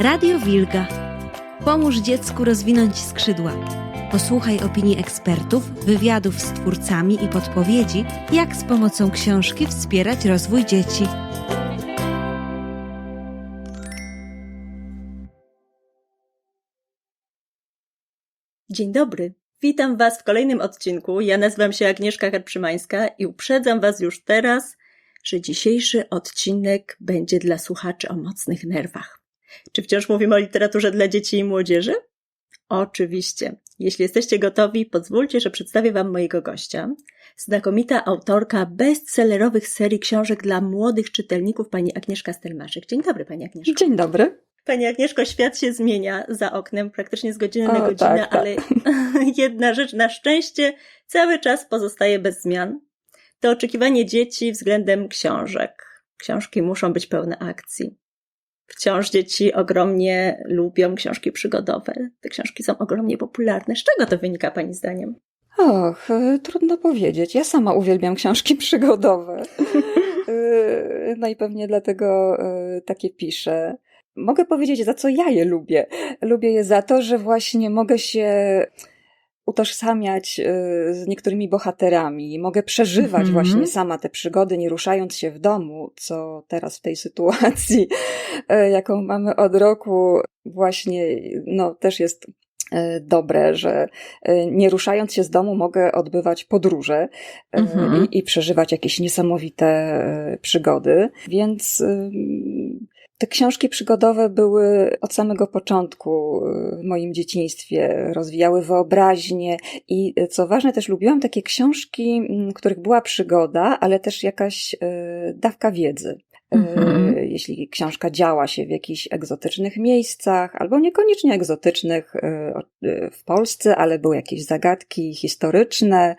Radio Wilga. Pomóż dziecku rozwinąć skrzydła. Posłuchaj opinii ekspertów, wywiadów z twórcami i podpowiedzi, jak z pomocą książki wspierać rozwój dzieci. Dzień dobry. Witam Was w kolejnym odcinku. Ja nazywam się Agnieszka Karprzymańska i uprzedzam Was już teraz, że dzisiejszy odcinek będzie dla słuchaczy o mocnych nerwach. Czy wciąż mówimy o literaturze dla dzieci i młodzieży? Oczywiście. Jeśli jesteście gotowi, pozwólcie, że przedstawię Wam mojego gościa. Znakomita autorka bestsellerowych serii książek dla młodych czytelników, pani Agnieszka Stelmaszek. Dzień dobry, pani Agnieszko. Dzień dobry. Pani Agnieszko, świat się zmienia za oknem praktycznie z godziny na godzinę, tak, tak. ale jedna rzecz na szczęście cały czas pozostaje bez zmian. To oczekiwanie dzieci względem książek. Książki muszą być pełne akcji. Wciąż dzieci ogromnie lubią książki przygodowe. Te książki są ogromnie popularne. Z czego to wynika Pani zdaniem? Och, e, trudno powiedzieć. Ja sama uwielbiam książki przygodowe. E, No i pewnie dlatego e, takie piszę. Mogę powiedzieć, za co ja je lubię. Lubię je za to, że właśnie mogę się utożsamiać e, z niektórymi bohaterami. Mogę przeżywać Mhm. właśnie sama te przygody, nie ruszając się w domu, co teraz w tej sytuacji, e, jaką mamy od roku, właśnie, no też jest e, dobre, że nie ruszając się z domu mogę odbywać podróże Mhm. i, i przeżywać jakieś niesamowite przygody. Więc te książki przygodowe były od samego początku y, w moim dzieciństwie, rozwijały wyobraźnię i y, co ważne, też lubiłam takie książki, mm, których była przygoda, ale też jakaś y, dawka wiedzy. Y, Mhm. Jeśli książka działa się w jakichś egzotycznych miejscach, albo niekoniecznie egzotycznych o- y, w Polsce, ale były jakieś zagadki historyczne.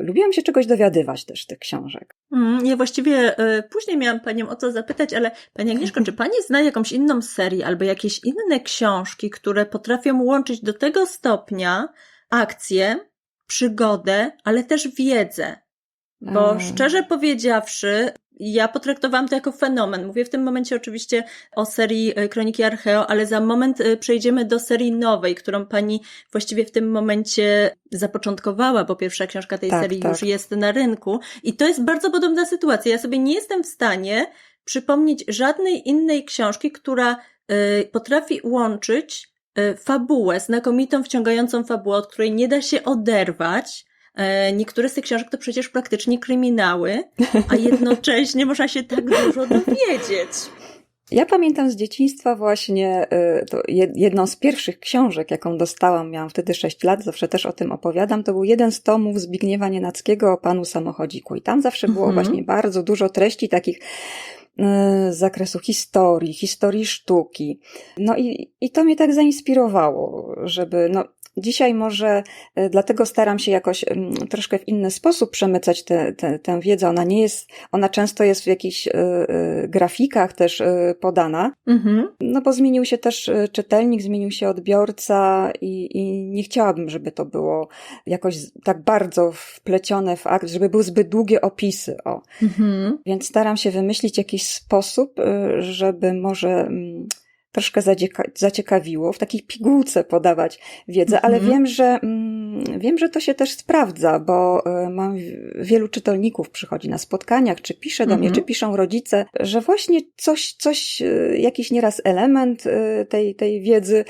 Lubiłam się czegoś dowiadywać też z tych książek. Mm, Ja właściwie e, później miałam Panią o to zapytać, ale Pani Agnieszko, czy Pani zna jakąś inną serię albo jakieś inne książki, które potrafią łączyć do tego stopnia akcję, przygodę, ale też wiedzę? Bo szczerze powiedziawszy, ja potraktowałam to jako fenomen. Mówię w tym momencie oczywiście o serii e, Kroniki Archeo, ale za moment e, przejdziemy do serii nowej, którą pani właściwie w tym momencie zapoczątkowała, bo pierwsza książka tej Tak, serii tak. już jest na rynku. I to jest bardzo podobna sytuacja. Ja sobie nie jestem w stanie przypomnieć żadnej innej książki, która e, potrafi łączyć fabułę, znakomitą, wciągającą fabułę, od której nie da się oderwać. E, Niektóre z tych książek to przecież praktycznie kryminały, a jednocześnie można się tak dużo dowiedzieć. Ja pamiętam z dzieciństwa właśnie jed- jedną z pierwszych książek, jaką dostałam, miałam wtedy 6 lat, zawsze też o tym opowiadam, to był jeden z tomów Zbigniewa Nienackiego o panu samochodziku. I tam zawsze było Mhm. właśnie bardzo dużo treści takich y, z zakresu historii, historii sztuki. No i, i to mnie tak zainspirowało, żeby, no, Dzisiaj może y, dlatego staram się jakoś troszkę w inny sposób przemycać tę te, tę wiedzę. Ona nie jest, ona często jest w jakichś y, y, grafikach też podana, Mhm. no bo zmienił się też czytelnik, zmienił się odbiorca i, i nie chciałabym, żeby to było jakoś tak bardzo wplecione w akt, żeby były zbyt długie opisy. O. Mhm. Więc staram się wymyślić jakiś sposób, żeby może troszkę zacieka- zaciekawiło, w takiej pigułce podawać wiedzę, ale Mhm. wiem, że mm, wiem, że to się też sprawdza, bo y, mam wielu czytelników przychodzi na spotkaniach, czy pisze do mnie, Mhm. czy piszą rodzice, że właśnie coś, coś, y, jakiś nieraz element y, tej, tej wiedzy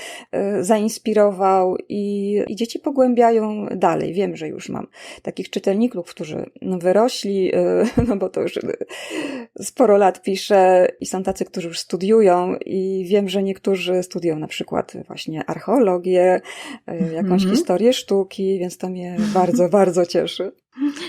y, zainspirował i, i dzieci pogłębiają dalej. Wiem, że już mam takich czytelników, którzy wyrośli, y, no bo to już sporo lat piszę i są tacy, którzy już studiują i wiem, że niektórzy studiują na przykład właśnie archeologię, y, jakąś Mhm. historię sztuki, więc to mnie bardzo, bardzo cieszy.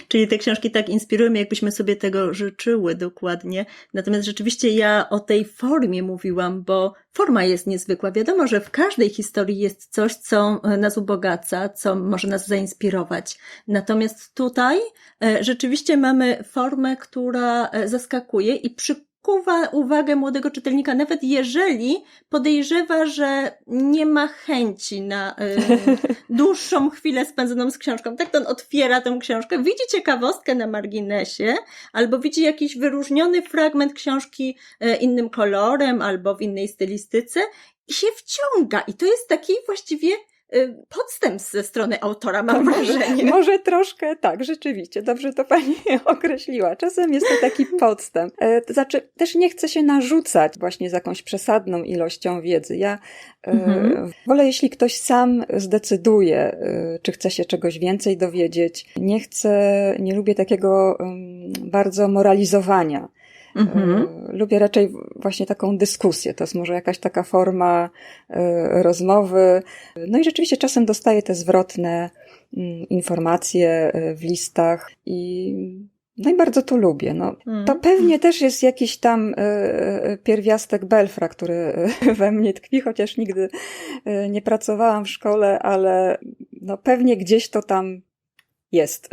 Czyli te książki tak inspirują, jakbyśmy sobie tego życzyły dokładnie. Natomiast rzeczywiście ja o tej formie mówiłam, bo forma jest niezwykła. Wiadomo, że w każdej historii jest coś, co e, nas ubogaca, co może nas zainspirować. Natomiast tutaj e, rzeczywiście mamy formę, która e, zaskakuje i przy przykuwa uwagę młodego czytelnika, nawet jeżeli podejrzewa, że nie ma chęci na y, dłuższą chwilę spędzoną z książką. Tak to on otwiera tę książkę, widzi ciekawostkę na marginesie, albo widzi jakiś wyróżniony fragment książki y, innym kolorem, albo w innej stylistyce i się wciąga. I to jest taki właściwie podstęp ze strony autora, mam wrażenie. Może troszkę tak, rzeczywiście, dobrze to pani określiła. Czasem jest to taki podstęp. E, To znaczy, też nie chcę się narzucać właśnie z jakąś przesadną ilością wiedzy. Ja e, Mhm. wolę, jeśli ktoś sam zdecyduje, e, czy chce się czegoś więcej dowiedzieć. Nie chcę, nie lubię takiego bardzo moralizowania. Mhm. E, Lubię raczej właśnie taką dyskusję. To jest może jakaś taka forma e, rozmowy. No i rzeczywiście czasem dostaję te zwrotne mm, informacje e, w listach i no i bardzo to lubię. No, Mm. to pewnie też jest jakiś tam pierwiastek Belfra, który we mnie tkwi, chociaż nigdy nie pracowałam w szkole, ale no pewnie gdzieś to tam jest.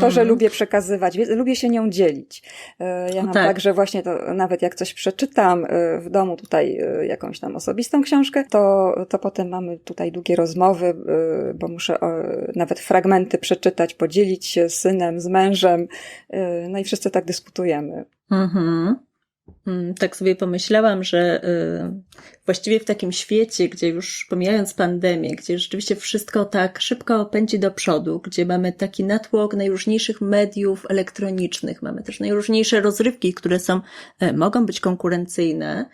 To, że Mm. lubię przekazywać lubię się nią dzielić. E, Ja mam tak. tak, że właśnie to nawet jak coś przeczytam e, w domu tutaj e, jakąś tam osobistą książkę, to, to potem mamy tutaj długie rozmowy, bo muszę nawet fragmenty przeczytać, podzielić się z synem, z mężem, no i wszyscy tak dyskutujemy. Mhm. Mm, Tak sobie pomyślałam, że y, właściwie w takim świecie, gdzie już pomijając pandemię, gdzie rzeczywiście wszystko tak szybko pędzi do przodu, gdzie mamy taki natłok najróżniejszych mediów elektronicznych, mamy też najróżniejsze rozrywki, które są, e, mogą być konkurencyjne,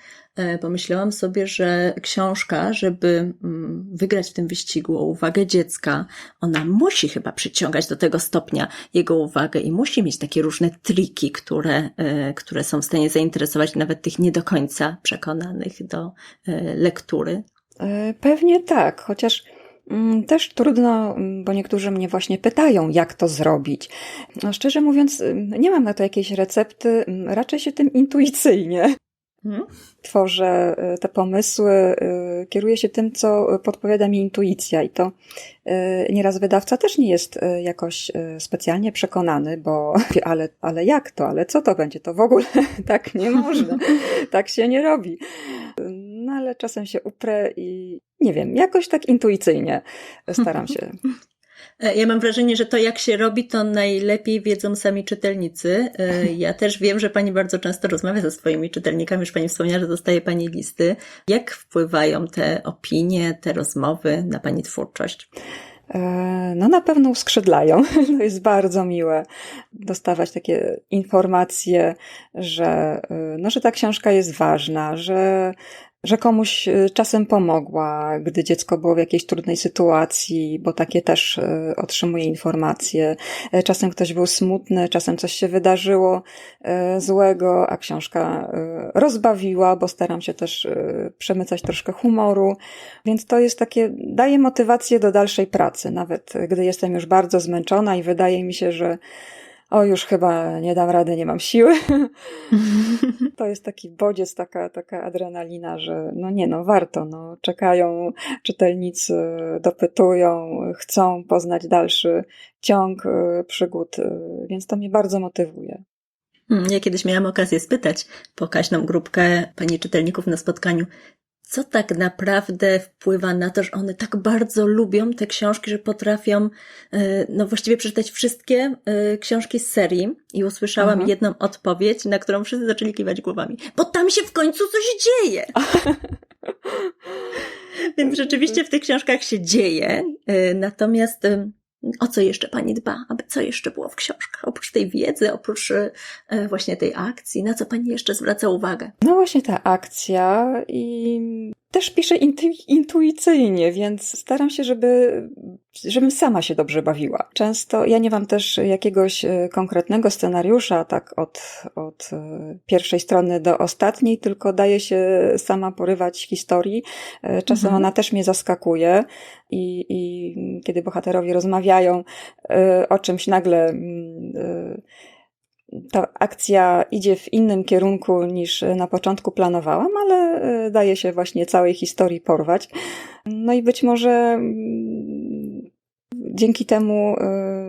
pomyślałam sobie, że książka, żeby mm, wygrać w tym wyścigu o uwagę dziecka, ona musi chyba przyciągać do tego stopnia jego uwagę i musi mieć takie różne triki, które, e, które są w stanie zainteresować nawet tych nie do końca przekonanych do e, lektury. E, Pewnie tak, chociaż mm, też trudno, mm, bo niektórzy mnie właśnie pytają, jak to zrobić. No, szczerze mówiąc, nie mam na to jakiejś recepty, raczej się tym intuicyjnie Mhm. tworzę y, te pomysły, y, kieruję się tym, co podpowiada mi intuicja i to y, nieraz wydawca też nie jest jakoś specjalnie przekonany, bo ale, ale jak to, ale co to będzie, to w ogóle tak nie można, tak się nie robi. No ale czasem się uprę i nie wiem, jakoś tak intuicyjnie staram się. E, Ja mam wrażenie, że to jak się robi, to najlepiej wiedzą sami czytelnicy. E, Ja też wiem, że Pani bardzo często rozmawia ze swoimi czytelnikami, już Pani wspomniała, że dostaje Pani listy. Jak wpływają te opinie, te rozmowy na Pani twórczość? E, No na pewno uskrzydlają. To jest bardzo miłe dostawać takie informacje, że, no, że ta książka jest ważna, że, że komuś y, czasem pomogła, gdy dziecko było w jakiejś trudnej sytuacji, bo takie też y, otrzymuję informacje. E, Czasem ktoś był smutny, czasem coś się wydarzyło e, złego, a książka y, rozbawiła, bo staram się też przemycać troszkę humoru. Więc to jest takie, daje motywację do dalszej pracy, nawet gdy jestem już bardzo zmęczona i wydaje mi się, że o, już chyba nie dam rady, nie mam siły. To jest taki bodziec, taka, taka adrenalina, że no nie, no warto, no czekają czytelnicy, dopytują, chcą poznać dalszy ciąg y, przygód, y, więc to mnie bardzo motywuje. Hmm, Ja kiedyś miałam okazję spytać pokaźną grupkę pani czytelników na spotkaniu, co tak naprawdę wpływa na to, że one tak bardzo lubią te książki, że potrafią, e, no właściwie przeczytać wszystkie e, książki z serii i usłyszałam Mhm. jedną odpowiedź, na którą wszyscy zaczęli kiwać głowami. Bo tam się w końcu coś dzieje! Więc rzeczywiście w tych książkach się dzieje, e, natomiast o co jeszcze pani dba? Aby co jeszcze było w książkach? Oprócz tej wiedzy, oprócz e, właśnie tej akcji, na co pani jeszcze zwraca uwagę? No właśnie ta akcja i też piszę intu, intuicyjnie, więc staram się, żeby, żebym sama się dobrze bawiła. Często ja nie mam też jakiegoś e, konkretnego scenariusza, tak od, od e, pierwszej strony do ostatniej, tylko daję się sama porywać historii. E, Czasem Mhm. ona też mnie zaskakuje i, i kiedy bohaterowie rozmawiają o czymś nagle mm, ta akcja idzie w innym kierunku niż na początku planowałam, ale e, daje się właśnie całej historii porwać. No i być może mm, dzięki temu e,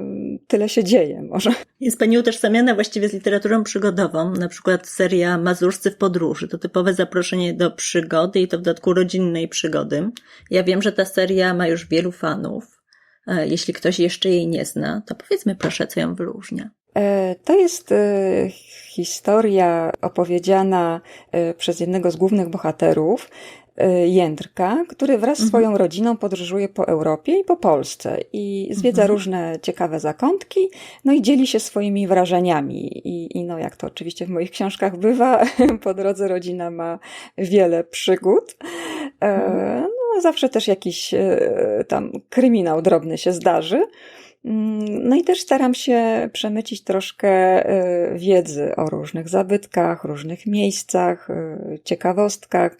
tyle się dzieje może. Jest Pani utożsamiana właściwie z literaturą przygodową, na przykład seria Mazurscy w podróży. To typowe zaproszenie do przygody i to w dodatku rodzinnej przygody. Ja wiem, że ta seria ma już wielu fanów. E, Jeśli ktoś jeszcze jej nie zna, to powiedzmy proszę, co ją wyróżnia. E, To jest e, historia opowiedziana e, przez jednego z głównych bohaterów, Jędrka, który wraz z Mhm. swoją rodziną podróżuje po Europie i po Polsce i zwiedza Mhm. różne ciekawe zakątki, no i dzieli się swoimi wrażeniami. I, I no, jak to oczywiście w moich książkach bywa, po drodze rodzina ma wiele przygód. Mhm. No, zawsze też jakiś tam kryminał drobny się zdarzy. Mm, No i też staram się przemycić troszkę e, wiedzy o różnych zabytkach, różnych miejscach, e, ciekawostkach,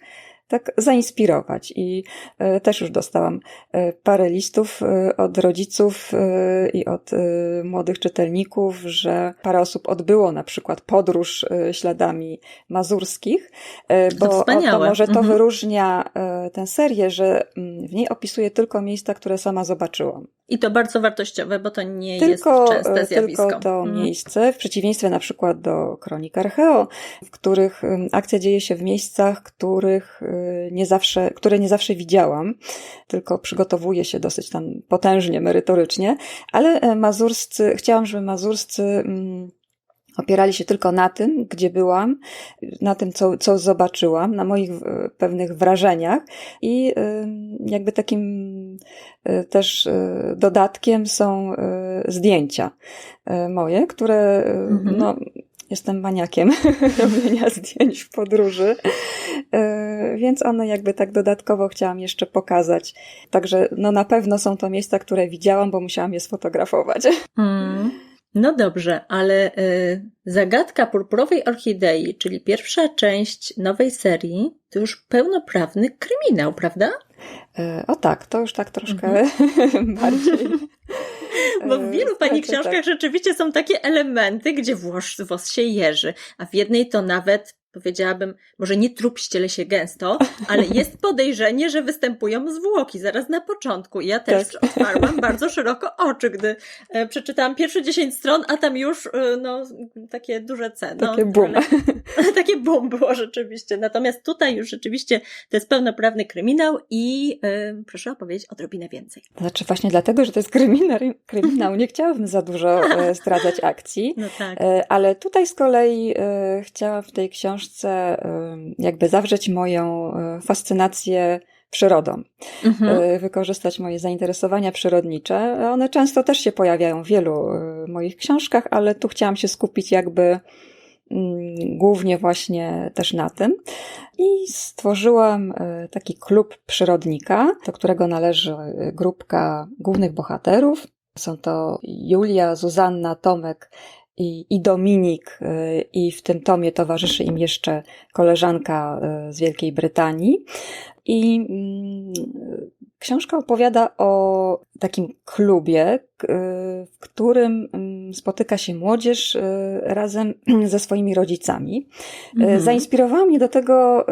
tak zainspirować. I e, też już dostałam e, parę listów e, od rodziców i od młodych czytelników, że parę osób odbyło na przykład podróż śladami mazurskich, To bo to wspaniałe. może to Mhm. wyróżnia tę serię, że mm, w niej opisuję tylko miejsca, które sama zobaczyłam. I to bardzo wartościowe, bo to nie Tylko, jest częste zjawisko. tylko to Mhm. miejsce, w przeciwieństwie na przykład do kronik Archeo, w których akcja dzieje się w miejscach, których nie zawsze, które nie zawsze widziałam, tylko przygotowuję się dosyć tam potężnie, merytorycznie, ale e, mazurscy, chciałam, żeby mazurscy mm, opierali się tylko na tym, gdzie byłam, na tym, co, co zobaczyłam, na moich e, pewnych wrażeniach i ym, jakby takim e, też e, dodatkiem są e, zdjęcia e, moje, które e, Mhm. no, jestem maniakiem robienia zdjęć w podróży, E, więc one jakby tak dodatkowo chciałam jeszcze pokazać. Także no na pewno są to miejsca, które widziałam, bo musiałam je sfotografować. Mm. No dobrze, ale y, zagadka purpurowej orchidei, czyli pierwsza część nowej serii, to już pełnoprawny kryminał, prawda? E, O tak, to już tak troszkę Mhm. bardziej. Bo w wielu E, Pani tak, książkach tak. rzeczywiście są takie elementy, gdzie włos, włos się jeży, a w jednej to nawet, powiedziałabym, może nie trup ściele się gęsto, ale jest podejrzenie, że występują zwłoki zaraz na początku. I ja też Tak. otwarłam bardzo szeroko oczy, gdy e, przeczytałam pierwsze 10 stron, a tam już e, no, takie duże C. No, Takie boom. ale- takie boom było rzeczywiście. Natomiast tutaj już rzeczywiście to jest pełnoprawny kryminał i e, proszę opowiedzieć odrobinę więcej. Znaczy właśnie dlatego, że to jest kryminał, kryminał nie chciałabym za dużo zdradzać akcji. No tak. Ale tutaj z kolei chciałam w tej książce e, jakby zawrzeć moją e, fascynację przyrodą, Mhm. e, wykorzystać moje zainteresowania przyrodnicze. One często też się pojawiają w wielu e, moich książkach, ale tu chciałam się skupić jakby mm, głównie właśnie też na tym. I stworzyłam taki klub przyrodnika, do którego należy grupka głównych bohaterów. Są to Julia, Zuzanna, Tomek i, i Dominik, e, i w tym tomie towarzyszy im jeszcze koleżanka e, z Wielkiej Brytanii. I mm, książka opowiada o takim klubie, y, w którym mm, spotyka się młodzież y, razem ze swoimi rodzicami. Y, Mhm. Zainspirowała mnie do tego,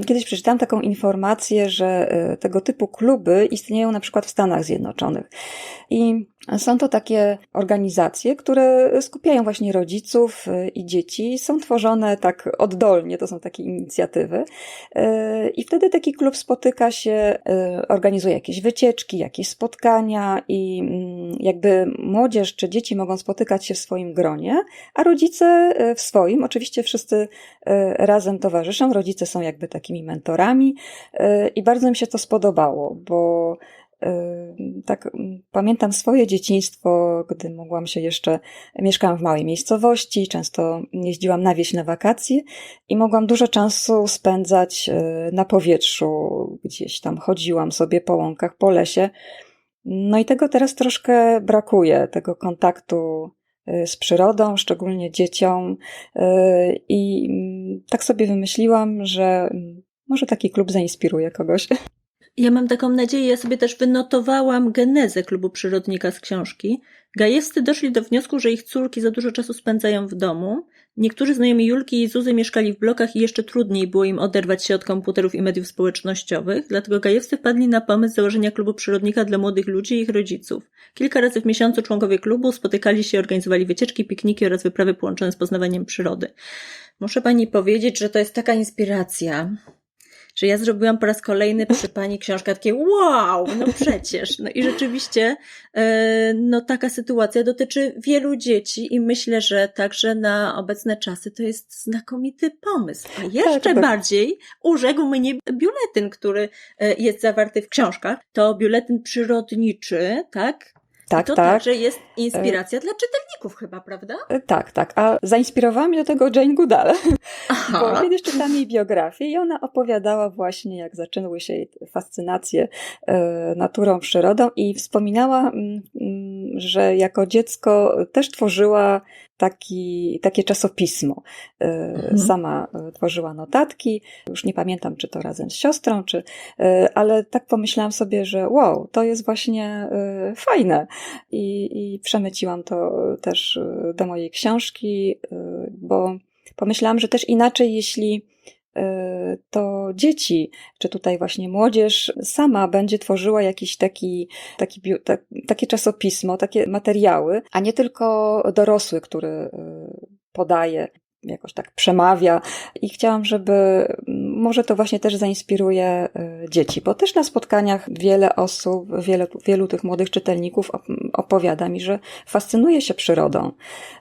y, kiedyś przeczytałam taką informację, że y, tego typu kluby istnieją na przykład w Stanach Zjednoczonych. I są to takie organizacje, które skupiają właśnie rodziców y, i dzieci. Są tworzone tak oddolnie, to są takie inicjatywy. Y, I wtedy taki klub spotyka się, y, organizuje jakieś wycieczki, jakieś spotkania i mm, jakby młodzież czy dzieci mogą spotykać się w swoim gronie, a rodzice w swoim. Oczywiście wszyscy razem towarzyszą, rodzice są jakby takimi mentorami i bardzo mi się to spodobało, bo tak pamiętam swoje dzieciństwo, gdy mogłam się jeszcze, mieszkałam w małej miejscowości, często jeździłam na wieś na wakacje i mogłam dużo czasu spędzać y, na powietrzu, gdzieś tam chodziłam sobie po łąkach, po lesie. No i tego teraz troszkę brakuje, tego kontaktu y, z przyrodą, szczególnie dzieciom. Y, I mm, tak sobie wymyśliłam, że mm, może taki klub zainspiruje kogoś. Ja mam taką nadzieję, ja sobie też wynotowałam genezę klubu przyrodnika z książki. Gajewscy doszli do wniosku, że ich córki za dużo czasu spędzają w domu. Niektórzy znajomi Julki i Zuzy mieszkali w blokach i jeszcze trudniej było im oderwać się od komputerów i mediów społecznościowych, dlatego Gajewscy wpadli na pomysł założenia klubu przyrodnika dla młodych ludzi i ich rodziców. Kilka razy w miesiącu członkowie klubu spotykali się organizowali wycieczki, pikniki oraz wyprawy połączone z poznawaniem przyrody. Muszę pani powiedzieć, że to jest taka inspiracja, że ja zrobiłam po raz kolejny przy pani książkę takie wow, no przecież. No i rzeczywiście e, no taka sytuacja dotyczy wielu dzieci i myślę, że także na obecne czasy to jest znakomity pomysł. A jeszcze tak. bardziej urzekł mnie biuletyn, który e, jest zawarty w książkach. To biuletyn przyrodniczy, tak? Tak, to tak. także jest inspiracja dla czytelników chyba, prawda? E, Tak, tak. A zainspirowała mnie do tego Jane Goodall. Bo Aha. kiedyś czytałam jej biografię i ona opowiadała właśnie, jak zaczęły się jej fascynacje e, naturą, przyrodą i wspominała, mm, mm, że jako dziecko też tworzyła taki, takie czasopismo. E, Mhm. Sama e, tworzyła notatki, już nie pamiętam, czy to razem z siostrą, czy, e, ale tak pomyślałam sobie, że wow, to jest właśnie fajne. I, i przemyciłam to też do mojej książki, bo pomyślałam, że też inaczej, jeśli to dzieci, czy tutaj właśnie młodzież sama będzie tworzyła jakiś taki, taki, tak, takie czasopismo, takie materiały, a nie tylko dorosły, który e, podaje jakoś tak przemawia. I chciałam, żeby może to właśnie też zainspiruje y, dzieci, bo też na spotkaniach wiele osób, wiele, wielu tych młodych czytelników op- opowiada mi, że fascynuje się przyrodą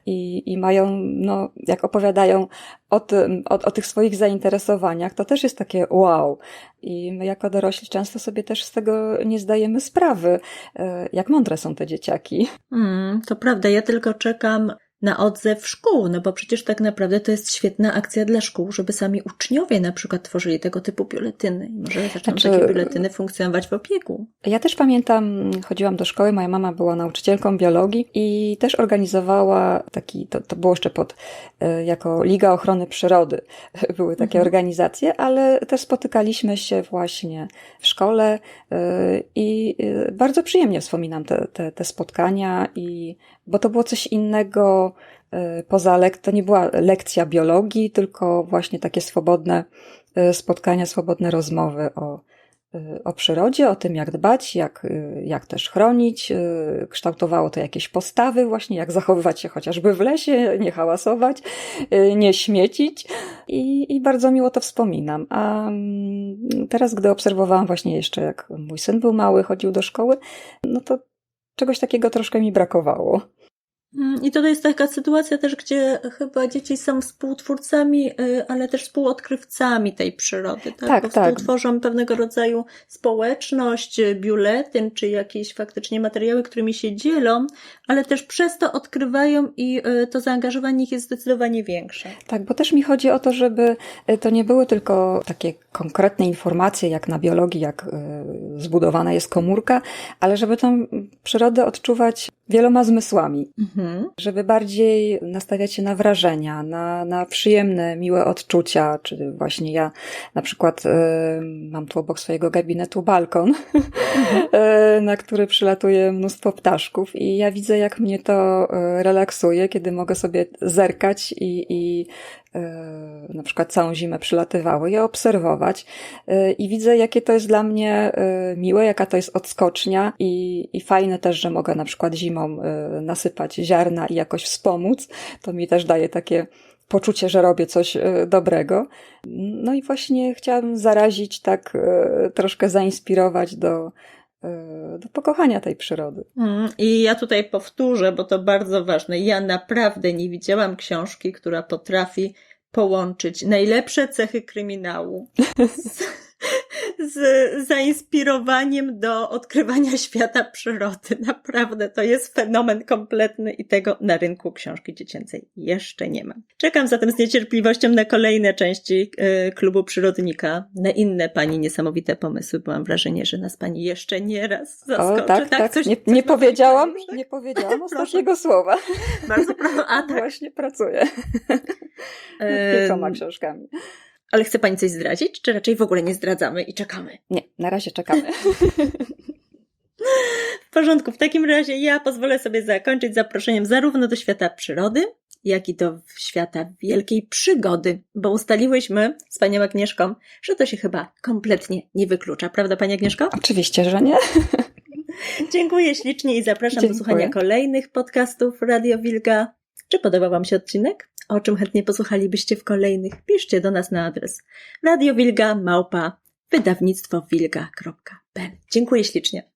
i, i mają, no, jak opowiadają o, tym, o, o tych swoich zainteresowaniach, to też jest takie wow. I my jako dorośli często sobie też z tego nie zdajemy sprawy, y, jak mądre są te dzieciaki. Mm, to prawda, ja tylko czekam na odzew szkół, no bo przecież tak naprawdę to jest świetna akcja dla szkół, żeby sami uczniowie na przykład tworzyli tego typu biuletyny. Może zaczną Znaczy- takie biuletyny funkcjonować w opiegu. Ja też pamiętam, chodziłam do szkoły, moja mama była nauczycielką biologii i też organizowała taki, to, to było jeszcze pod, e, jako Liga Ochrony Przyrody, były takie Mhm. organizacje, ale też spotykaliśmy się właśnie w szkole e, i e, bardzo przyjemnie wspominam te, te, te spotkania i, bo to było coś innego e, poza lek, to nie była lekcja biologii, tylko właśnie takie swobodne e, spotkania, swobodne rozmowy o, y, o przyrodzie, o tym, jak dbać, jak, jak też chronić. Kształtowało to jakieś postawy, właśnie jak zachowywać się chociażby w lesie, nie hałasować, nie śmiecić. I, i bardzo miło to wspominam. A mm, teraz, gdy obserwowałam właśnie jeszcze, jak mój syn był mały, chodził do szkoły, no to czegoś takiego troszkę mi brakowało. Mm, I to jest taka sytuacja też, gdzie chyba dzieci są współtwórcami, y, ale też współodkrywcami tej przyrody, tak? Tak, Bo tak. współtworzą pewnego rodzaju społeczność, y, biuletyn, czy jakieś faktycznie materiały, którymi się dzielą, ale też przez to odkrywają i y, to zaangażowanie ich jest zdecydowanie większe. Tak, bo też mi chodzi o to, żeby to nie były tylko takie konkretne informacje, jak na biologii, jak zbudowana jest komórka, ale żeby tą przyrodę odczuwać wieloma zmysłami. Mhm. Żeby bardziej nastawiać się na wrażenia, na, na przyjemne, miłe odczucia, czy właśnie ja na przykład e, mam tu obok swojego gabinetu balkon, e, na który przylatuje mnóstwo ptaszków i ja widzę, jak mnie to e, relaksuje, kiedy mogę sobie zerkać i, i na przykład całą zimę przylatywały, je obserwować e, i widzę, jakie to jest dla mnie e, miłe, jaka to jest odskocznia i, i fajne też, że mogę na przykład zimą e, nasypać ziarna i jakoś wspomóc. To mi też daje takie poczucie, że robię coś e, dobrego. No i właśnie chciałabym zarazić, tak e, troszkę zainspirować do, e, do pokochania tej przyrody. Mm, I ja tutaj powtórzę, bo to bardzo ważne. Ja naprawdę nie widziałam książki, która potrafi połączyć najlepsze cechy kryminału z, z zainspirowaniem do odkrywania świata przyrody. Naprawdę to jest fenomen kompletny i tego na rynku książki dziecięcej jeszcze nie ma. Czekam zatem z niecierpliwością na kolejne części e, klubu przyrodnika, na inne pani niesamowite pomysły, bo mam wrażenie, że nas pani jeszcze nie raz zaskoczy. o, tak, tak. Coś- nie, coś nie pani powiedziałam, już, tak? nie powiedziałam ostatniego słowa. Bardzo proszę. A tak. Właśnie pracuję nad kilkoma książkami. Ale chce Pani coś zdradzić, czy raczej w ogóle nie zdradzamy i czekamy? Nie, na razie czekamy. W porządku, w takim razie ja pozwolę sobie zakończyć zaproszeniem zarówno do świata przyrody, jak i do świata wielkiej przygody, bo ustaliłyśmy z Panią Agnieszką, że to się chyba kompletnie nie wyklucza, prawda Pani Agnieszko? Oczywiście, że nie. Dziękuję ślicznie i zapraszam do Dziękuję. słuchania kolejnych podcastów Radio Wilga. Czy podobał Wam się odcinek? O czym chętnie posłuchalibyście w kolejnych? Piszcie do nas na adres radiowilga małpa wydawnictwo wilga.pl. Dziękuję ślicznie.